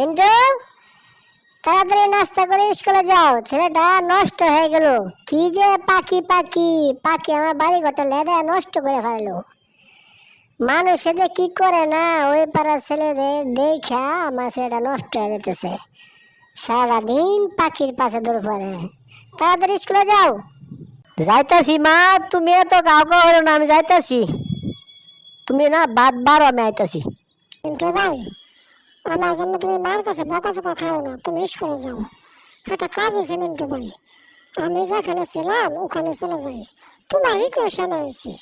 মিন্টু তাড়াতাড়ি নাস্তা করে স্কুলে যাও। ছেলেটা নষ্ট হয়ে গেল। কি যে পাখি পাখি পাখি আমার বাড়ি ঘরটা লেদা নষ্ট করে ফেলল। মানুষে যে কি করে না, ওই পাড়ার ছেলেদের দেখা আমার ছেলেটা নষ্ট হয়ে যেতেছে। সারাদিন পাখির পাশে দৌড় পড়ে। তাড়াতাড়ি স্কুলে যাও। যাইতাছি মা, তুমি এত কাউকে হলো না, আমি যাইতাছি। তুমি না বাদ বারো, আমি আইতাছি। ভাই আমার জন্য তুমি মার কাছে বকা চকা খাও না, তুমি স্কুলে যাও। একটা কাজ আছে মিন্টু ভাই। আমি যেখানে ছিলাম, ওখানে চলে যাই। তোমার রিকোয়েশন আইছি।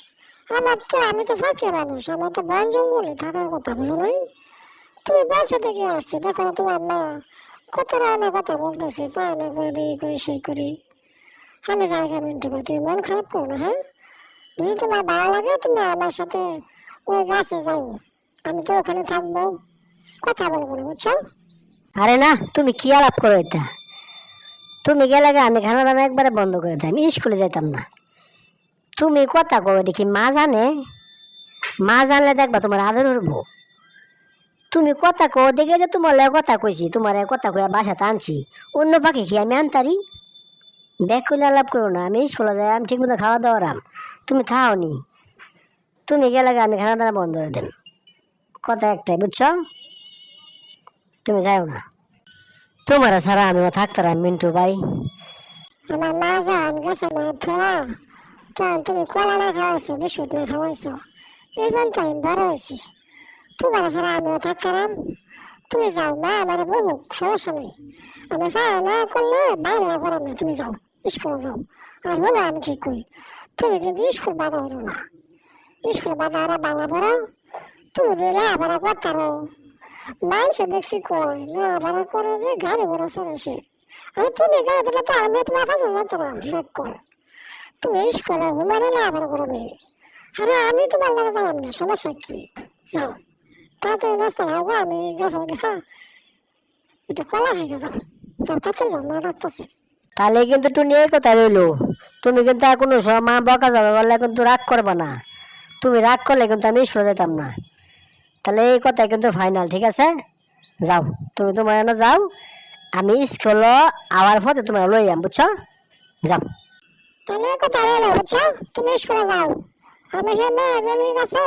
আমার তো, আমি তো ফাঁকি মানুষ, আমার তো বন জঙ্গলে থাকার কথা, বুঝো নাই? তুমি বলছো থেকে আসছি, দেখো না তোমার মা। কত রকমের কথা বলতেছে পায়না করে দিই করি সেই করি। আমি জায়গা মিন্টু ভাই, তুমি মন খারাপ করো না হ্যাঁ? যদি তোমার ভালো লাগে, তুমি আমার সাথে ওই গাছে যাও। আমি তো ওখানে থাকব। কথা বলব না বুঝছ আরে না, তুমি কি আলাপ করো এটা? তুমি গেলে আমি খানা দানা একবারে বন্ধ করে দিই আমি স্কুলে যেতাম না। তুমি কথা কবে দেখি মা জানে? মা জানলে দেখবা তোমার আদর উঠবো তুমি কথা কো দেখে যে তোমার কথা কইছি, তোমার কথা কইয়া বাসাতে আনছি। অন্য পাখি কি আমি আনতারি? ব্যাগ করলে আলাপ করো না, আমি স্কুলে যাই, আমি ঠিক মতো খাওয়া দাওয়া রাম। তুমি খাওনি। তুমি গেলে আমি খানা দানা বন্ধ করে দেন কথা একটাই, বুঝছ? তুমি যাও না। তোমার ছাড়া আমিও থাকতাম মিন্টু ভাই। আমার মা যান, গেছে না থোয়া তখন তুমি কলা না খাওয়াইছো, বিস্কুট না খাওয়াইছো, এই পর্যন্ত আমি বড় হয়েছি। তোমার ছাড়া আমিও থাকতাম তুমি যাও মা, আমার বহু সমস্যা নেই। আমি না করলে না করাম না, তুমি যাও, স্কুলে যাও। আর হলো আমি কি করি? তুমি কিন্তু স্কুল বাধা হলো না। স্কুল বাধা ওরা বাংলা পড়ো তুমি দিলে আবার করতারো মানুষে দেখছি কয় না করে যে গাড়ি ঘোড়া সে। আমি তুমি গাড়ি দিলে তো আমি তোমার কাছে ব্রেক কর তুমি স্কুলে ঘুমানে না আবার করো নি আরে আমি তোমার লাগে যাই না, সমস্যা কি? যাও। আমি গেছে দেখা এটা কলা হয়ে গেছে, যাও। যাও মা ডাকতেছে। তাহলে কিন্তু টুনি এই কথা রইল। তুমি কিন্তু আর কোনো মা বকা যাবে বললে কিন্তু রাগ করবে না। তুমি রাগ করলে কিন্তু আমি স্কুলে যেতাম না। তাহলে এই কথা কিন্তু ফাইনাল ঠিক আছে? যাও, তুমি তোমার এনে যাও, আমি স্কুল আওয়ার পথে তোমার লই যাম বুঝছ? যাও। তাহলে কথা রইল বুঝছ? তুমি স্কুলে যাও। আমি সে মেয়ে কাছে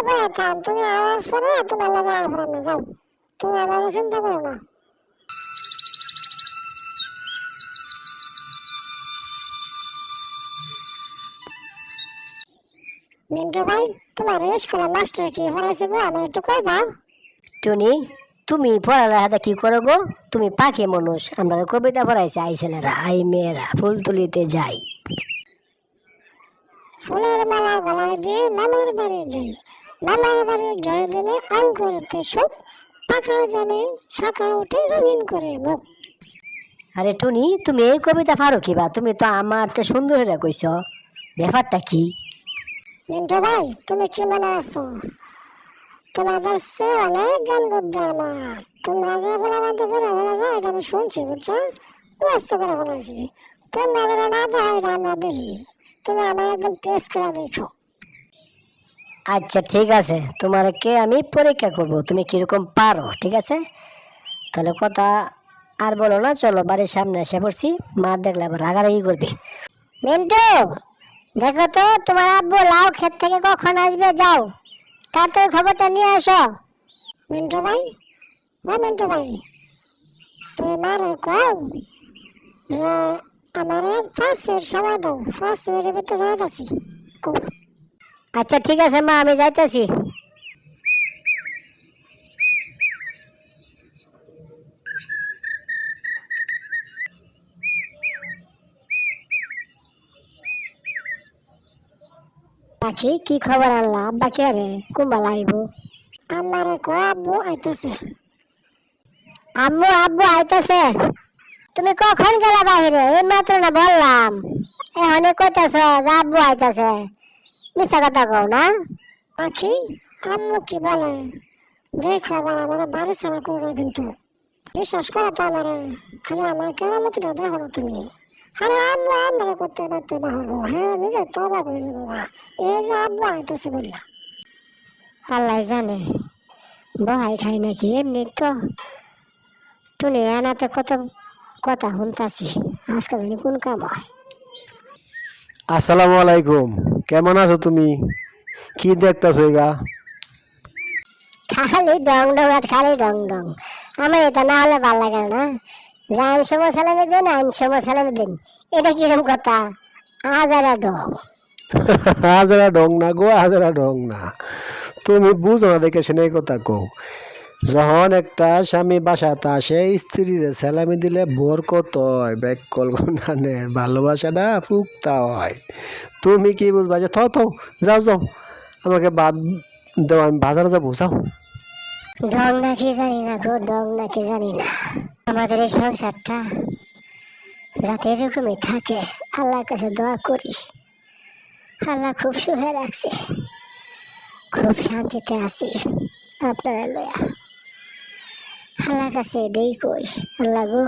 তুমি আওয়ার পরে তোমার লগে আওয়ার যাও। তুমি আমার চিন্তা করো না। মিন্টু ভাই তোমার স্কুলের মাস্টার কি পড়াইছে গো? আমার একটু কইবা টুনি তুমি পড়ালেখাটা কি করো গো? তুমি পাখি মানুষ আমরা কবিতা পড়াইছে আই ছেলেরা আই মেয়েরা ফুল তুলিতে যাই। ফুলের মালা গলায় দিয়ে মামার বাড়ি যাই। মামার বাড়ি জয় দিনে আঙ্কুরতে সুখ পাকা জামে শাখা উঠে রঙিন করে মুখ। আরে টুনি তুমি এই কবিতা পারো কি বা? তুমি তো আমার তো সুন্দর হয়ে কইছ। ব্যাপারটা কি? মিন্টু ভাই, তুমি কি মনে আছো? তোমাদের সে অনেক জ্ঞান বুদ্ধি আমার। তোমরা যে বলা বান্ধব বলে বলা যায় এটা আমি শুনছি, বুঝছ? মস্ত করে বলেছি। তোমরা যেটা না দেখো এটা আমরা দেখি। তুমি আমার একদম টেস্ট করে দেখো। আচ্ছা ঠিক আছে। তোমারকে আমি পরীক্ষা করব। তুমি কীরকম পারো, ঠিক আছে? তাহলে কথা আর বলো না, চলো বাড়ির সামনে এসে পড়ছি। মা দেখলে আবার রাগারাগি করবে। মিন্টু! দেখো তো, তোমার আব্বু লাউ ক্ষেত থেকে কখন আসবে? যাও। তাড়াতাড়ি খবরটা নিয়ে আসো মিন্টু ভাই? ও মিন্টু ভাই। তুই মারে কও? যে আমার ফার্স্ট মিনিট সময় দাও ফার্স্ট মিনিটের ভিতরে যাইতাছি আচ্ছা ঠিক আছে মা, আমি যাইতেছি। পাখি কি খবর আনলা আব্বা কে রে কুম্বা লাইব। আমারে কো আব্বু আইতাছে। আম্মু, আব্বু আইতাছে। তুমি কখন গেলা বাহিরে? এই মাত্র না বললাম। এখন কইতাছ যে আব্বু আইতাছে। মিছা কথা কও না। পাখি আম্মু কি বলে? দেখো আবার আমার বাড়ি ছাড়া করো না কিন্তু। বিশ্বাস করো তো আমার। খালি আমার কেরামতিটা দেখো না তুমি। আরে আম্মু আমরা করতে পারতে বাহরবো হ্যাঁ নিজে তো অবাক হয়ে না এই যে আব্বু আইতেছে বললা আল্লাহ জানে বহাই খাই নাকি এমনি তো। টুনি এনাতে কত কথা শুনতাছি আজকে জানি কোন কাম হয়। আসসালামু আলাইকুম। কেমন আছো তুমি? কি দেখতেছো গা খালি ডং ডং আর খালি ডং ডং। আমার এটা না হলে ভালো লাগে না। যে আইন সময় সালামে দিন আইন সময় সালামে দিন। এটা কিরম কথা? হাজারা ডং হাজারা ডং না গো হাজারা ডং না। তুমি বুঝো না দেখে শুনে কথা কও। যখন একটা স্বামী বাসাতে আসে স্ত্রীর সালামি দিলে বোর কত হয় ব্যাক কল গুনানের ভালোবাসাটা ফুকতা হয়। তুমি কি বুঝবা যে থো থো যাও যাও আমাকে বাদ দাও আমি বাজারে যাব যাও। ডং নাকি জানি না গো ডং নাকি জানি না। আমাদের এই সংসারটা যাতে এরকমই থাকে, আল্লাহর কাছে দোয়া করি। আল্লাহ খুব সুখে রাখছে, খুব শান্তিতে আছি আপনারা লয়া। আল্লাহর কাছে এটাই কই, আল্লাহ গো,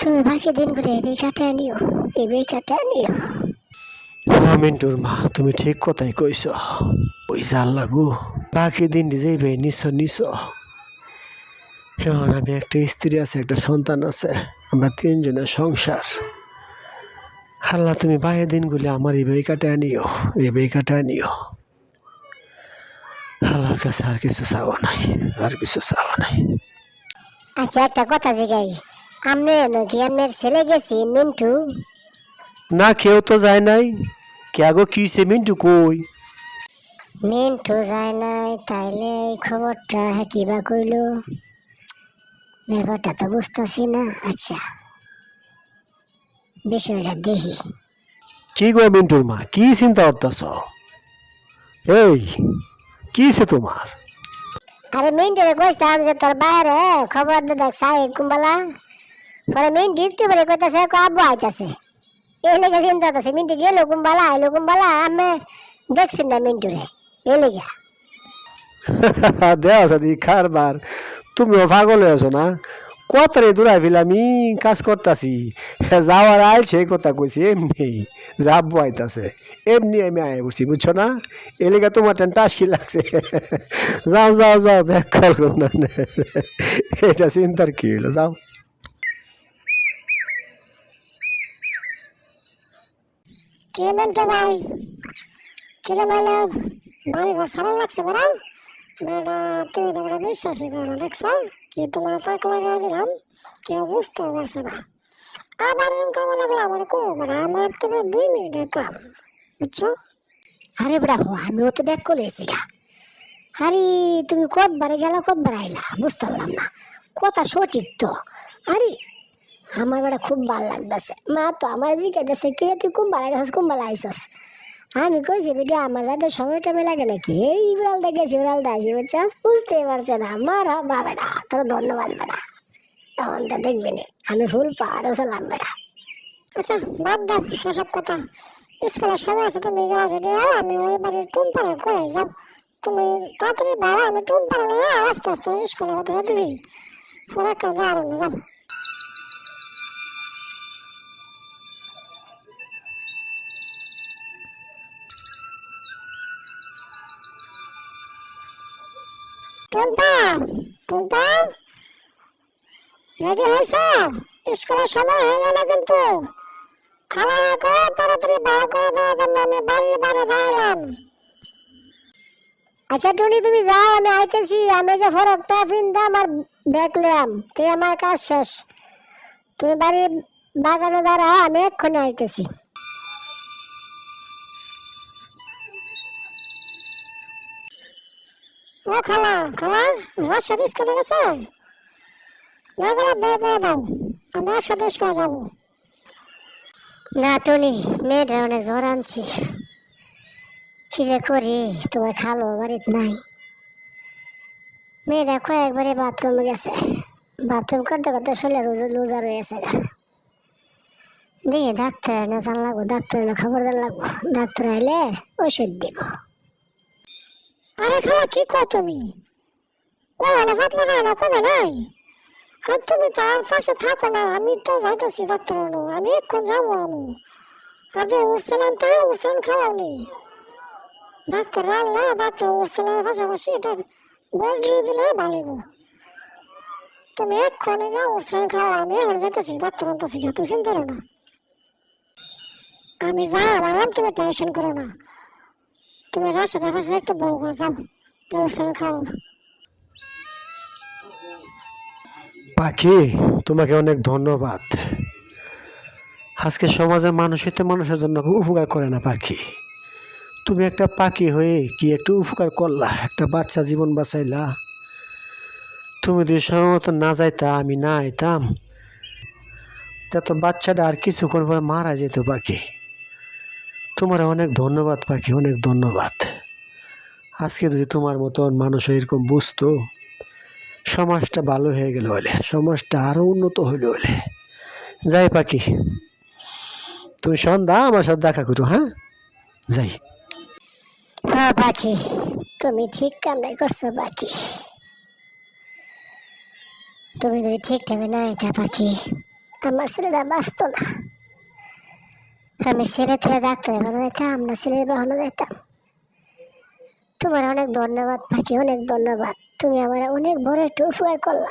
তুমি বাকি দিনগুলো এবেই কাটায় নিও এবেই কাটায় নিও। হ্যাঁ মিন্টুর মা, তুমি ঠিক কথাই কইছ। ওই জাল লাগু বাকি দিন যাইবে নিছ নিছ। এখন আমি একটা স্ত্রী আছে একটা সন্তান আছে আমরা তিনজনের সংসার। আল্লাহ তুমি বাকি দিনগুলি আমার এই বই কাটায় নিও এই বই কাটায় নিও। আল্লাহর কাছে আর কিছু চাওয়া নাই আর কিছু চাওয়া নাই। আচ্ছা একটা কথা জিগাই। আপনি নাকি আপনার ছেলে গেছি মিন্টু? না কেউ তো যায় নাই। কে গো কি সে মিন্টু কই? মিন্টু যায় নাই তাইলে এই খবরটা কিবা কইল? ব্যাপারটা তো বুঝতেছি না। আচ্ছা। বিষয়টা দেখি। কি গো মিন্টুর মা কি চিন্তা করতেছ? এই কি সে তোমার? আরে মিন্টুরে কইতাম যে তোর বাইরে খবর দে দেখ সাই কুম্বালা। পরে মিন্টু একটু পরে কইতাছে কো আব্বু আইতাছে। এই লেগে চিন্তা করতেছে মিন্টু গেলো কুম্বালা আইলো কুম্বালা আমি দেখছি না মিন্টুরে। এই লেগে। দেওয়া সাদি কারবার তুমিও পাগল হয়েছো না? কতরে দূরাই ফেলে আমি কাজ করতেছি। যাওয়ার আইল সেই কথা কইছি, এমনি যাব আইতাছে। এমনি আমি আয় বসছি বুঝছ না? এলাকা তোমার টেন টাসকি লাগছে। যাও যাও যাও ব্যাক কল না এটা চিন্তার কি হলো যাও। কে মিন্টু ভাই? কিরে মাইলে বাড়ি ঘর সারা লাগছে বড়? বেটা তুমি তো বড় বিশ্বাসই করো না, দেখছ? কি তোমার তাক লাগাই দিলাম, কেউ বুঝতে পারছে না। আবার এরকম কাম লাগল আমার কো বড় আমার তো বড় দুই মিনিটের কাম, বুঝছ? আরে বড়া হো, আমিও তো ব্যাক করে এসেছি আরে, তুমি কতবারে গেলা, কতবার আইলা, বুঝতে পারলাম না। কথা সঠিক তো। আরে, আমার বেটা খুব ভালো লাগতেছে। মা তো আমার জিজ্ঞাসা কে তুই কুম্বাল আইসস কুম্বাল আইসস আমি কইছি বেটা আমার যাতে সময় টমে লাগে নাকি? এই ইবরালটা গেছি ইবরালটা আসি বুঝছস বুঝতেই পারছে না, আমার হবা বেটা তোর ধন্যবাদ, বেটা। তখন তো দেখবি নি আমি ফুল পাহাড়ে ছিলাম বেটা। আচ্ছা বাদ দাও সেসব কথা। স্কুলের সময় আছে, তুমি গেলা আমি ওই বাড়ির টুমপাড়া কয়ে যাও। তুমি তাড়াতাড়ি বাবা আমি টুমপাড়া নিয়ে আস্তে আস্তে স্কুলের মধ্যে যেতে দিই। পরে কেউ দাঁড়ানো যাও টুম্পা টুম্পা রেডি হয়েছ? স্কুলের সময় হয়ে গেল কিন্তু। খাওয়া না করে তাড়াতাড়ি বার করে দেওয়ার জন্য আমি বাড়ি বাড়ি দাঁড়ালাম আচ্ছা টুনি, তুমি যাও, আমি আইতেছি। আমি যে ফরকটা ফিনতাম আর দেখলাম তে আমার কাজ শেষ। তুমি বাড়ি বাগানে দাঁড়াও, আমি এক্ষুনি আইতেছি। ও খালা খালা আমার সাথে স্কুলে গেছে? না গেলে বের করে দাও, আমরা একসাথে স্কুলে যাব। না, টনি মেয়েটা অনেক জ্বর আনছি। কি যে করি, তোমার খালো বাড়িতে নাই। মেয়েটা কয়েকবারে বাথরুমে গেছে। বাথরুম করতে করতে শরীরে রোজা লুজা রয়েছে দিয়ে ডাক্তার না জান লাগবো ডাক্তার না খবর দেন লাগবো। ডাক্তার আইলে ওষুধ দিব। আরে খালা, কি কো তুমি? ও না ফাতলা না না, কমে নাই। আর তুমি তার পাশে থাকো না, আমি তো যাইতেছি ডাক্তার হলো আমি এক্ষণ যাব আমি। আগে উঠছিলাম তাই উঠছিলাম খাওয়াওনি ডাক্তার, আল্লাহ, ডাক্তার উঠছিলাম পাশাপাশি এটা বল দিলে ভালিব তুমি এক্ষণে গা উৎসাহ খাও, আমি এখন যেতেছি ডাক্তার আনতেছি তুমি চিন্তা করো না। আমি যা আরাম তুমি টেনশন করো না। তুমি রাস্তাতে পাশে একটু গা যাও। উৎসাহ খাও পাখি, তোমাকে অনেক ধন্যবাদ। আজকে সমাজে মানুষই তো মানুষের জন্য উপকার করে না পাখি। তুমি একটা পাখি হয়ে কি একটু উপকার করলা? একটা বাচ্চা জীবন বাঁচাইলা? তুমি যদি সময় না যাইতা, আমি না আইতাম তা তো বাচ্চাটা আর কিছুক্ষণ পরে মারা যেত পাখি। তোমার অনেক ধন্যবাদ, পাখি, অনেক ধন্যবাদ। আজকে যদি তোমার মতন মানুষ এরকম বুঝতো, সমাজটা ভালো হয়ে গেল হলে সমাজটা আরও উন্নত হইল হলে যাই পাখি, তুমি সন্ধ্যা আমার সাথে দেখা করো হ্যাঁ? যাই। হ্যাঁ পাখি, তুমি ঠিক কামড়াই করছ পাখি। তুমি যদি ঠিক টাইমে না এটা পাখি, আমার ছেলেটা বাঁচত না। আমি ছেলে থেকে ডাক্তার বানা যেতাম না ছেলের বাহানো যেতাম। তোমার অনেক ধন্যবাদ, পাখি অনেক ধন্যবাদ। তুমি আমার অনেক বড় একটু উপকার করলা।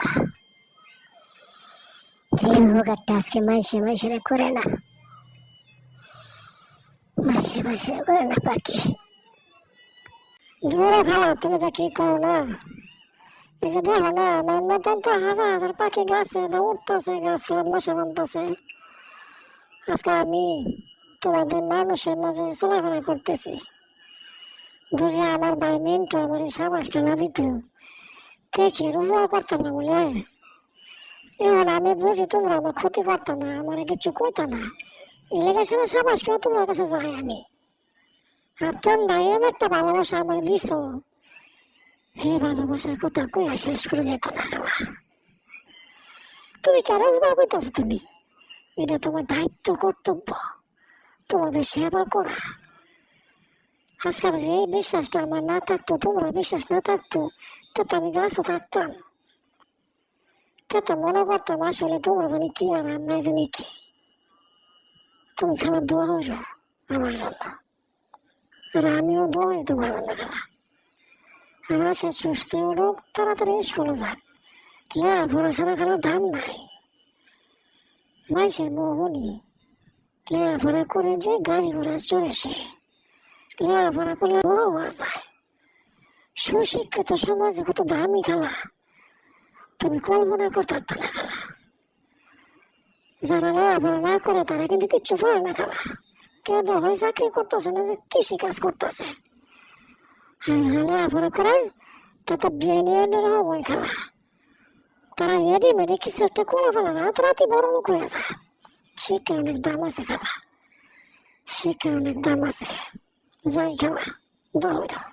যে উপকারটা আজকে মাইসে মাইসেরা করে না। মাইসে মাইসেরা করে না, পাখি। দূরে খালা তুমি তো কি করো না? এই যে দেখো না, আমার মতন তো হাজার হাজার পাখি গাছে না উঠতেছে গাছ মশা বানতেছে আজকে আমি তোমাদের মানুষের মাঝে চলাফেরা করতেছি। বুঝি আমার ভাই মিন্টু আমার এই সাবাসটা না দিত। দেখে রুয়া করতাম না বলে? এখন আমি বুঝি তোমরা আমার ক্ষতি করতাম না, আমার কিছু কইতা না। এই লেগে সাবাস তোমার কাছে যাই আমি। আর তোমরা এমন একটা ভালোবাসা আমার দিছ। হে ভালোবাসার কথা কইয়া শেষ করে যেত না তুমি কেন করতেছো তুমি? এটা তোমার দায়িত্ব, কর্তব্য। তোমাদের সেবা করা আজকাল যে এই বিশ্বাসটা আমার না থাকতো তোমরা বিশ্বাস না থাকতো তা তো আমি গাছও থাকতাম তা তো মনে করতাম আসলে তোমরা জানি কি আর আমরা জানি কি তুমি খালা দোয়া হইল আমার জন্য আর আমিও দোয়াই তোমার জন্য খেলা আর আসে সুস্থ উঠুক তাড়াতাড়ি স্কুলে যাক লেখাপড়া ছাড়া খেলার দাম নাই মাইসের মোহনি লেখাপড়া করে যে গাড়ি ঘোড়া চড়েছে লেখাপড়া করলে বড় হওয়া যায় সুশিক্ষিত সমাজে কত দামি খেলা। তুমি কল্পনা করতে পারত না খেলা। যারা লেখাপড়া না করে, তারা কিন্তু কিচ্ছু পারে না খেলা। কেউ হয় চাকরি করতেছে না, যে কৃষি কাজ করতেছে। আর যারা লেখাপড়া করে, তাতে বিয়ে নিয়ে খেলা। তারা রেডিমেডে কিছু একটা করে ফেলে না রাতে বড় লোক হয়ে যায়। শিক্ষার অনেক দাম আছে খেলা শিক্ষার অনেক দাম আছে যাই খেলা দৌড়